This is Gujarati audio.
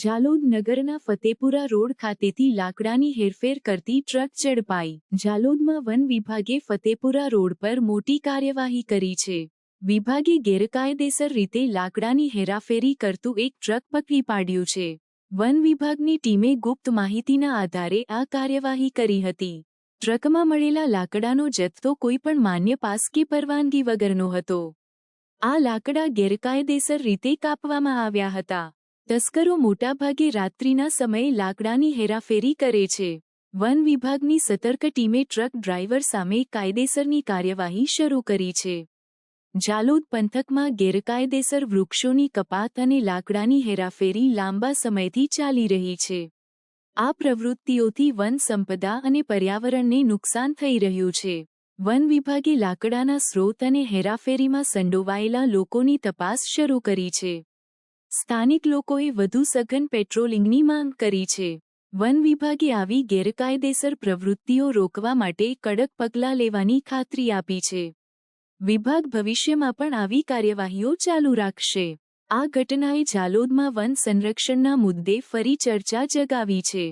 જાલોદ નગરના ફતેપુરા રોડ ખાતેથી લાકડાની હેરફેર કરતી ટ્રક ઝડપાઈ. જાલોદમાં વન વિભાગે ફતેપુરા રોડ પર મોટી કાર્યવાહી કરી છે. વિભાગે ગેરકાયદેસર રીતે લાકડાની હેરાફેરી કરતું એક ટ્રક પકડી પાડ્યું છે. વન વિભાગની ટીમે ગુપ્ત માહિતીના આધારે આ કાર્યવાહી કરી હતી. ટ્રકમાં મળેલા લાકડાનો જથ્થો કોઈપણ માન્ય પાસ કે પરવાનગી વગરનો હતો. આ લાકડા ગેરકાયદેસર રીતે કાપવામાં આવ્યા હતા. તસ્કરો મોટાભાગે રાત્રિના સમયે લાકડાની હેરાફેરી કરે છે. વન વિભાગની સતર્ક ટીમે ટ્રક ડ્રાઈવર સામે કાયદેસરની કાર્યવાહી શરૂ કરી છે. જાલોદ પંથકમાં ગેરકાયદેસર વૃક્ષોની કપાત અને લાકડાની હેરાફેરી લાંબા સમયથી ચાલી રહી છે. આ પ્રવૃત્તિઓથી વન સંપદા અને પર્યાવરણને નુકસાન થઈ રહ્યું છે. વન વિભાગે લાકડાના સ્રોત અને હેરાફેરીમાં સંડોવાયેલા લોકોની તપાસ શરૂ કરી છે. સ્થાનિક લોકોએ વધુ સઘન પેટ્રોલિંગની માંગ કરી છે. વન વિભાગે આવી ગેરકાયદેસર પ્રવૃત્તિઓ રોકવા માટે કડક પગલાં લેવાની ખાતરી આપી છે. વિભાગ ભવિષ્યમાં પણ આવી કાર્યવાહીઓ ચાલુ રાખશે. આ ઘટનાએ ઝાલોદમાં વન સંરક્ષણના મુદ્દે ફરી ચર્ચા જગાવી છે.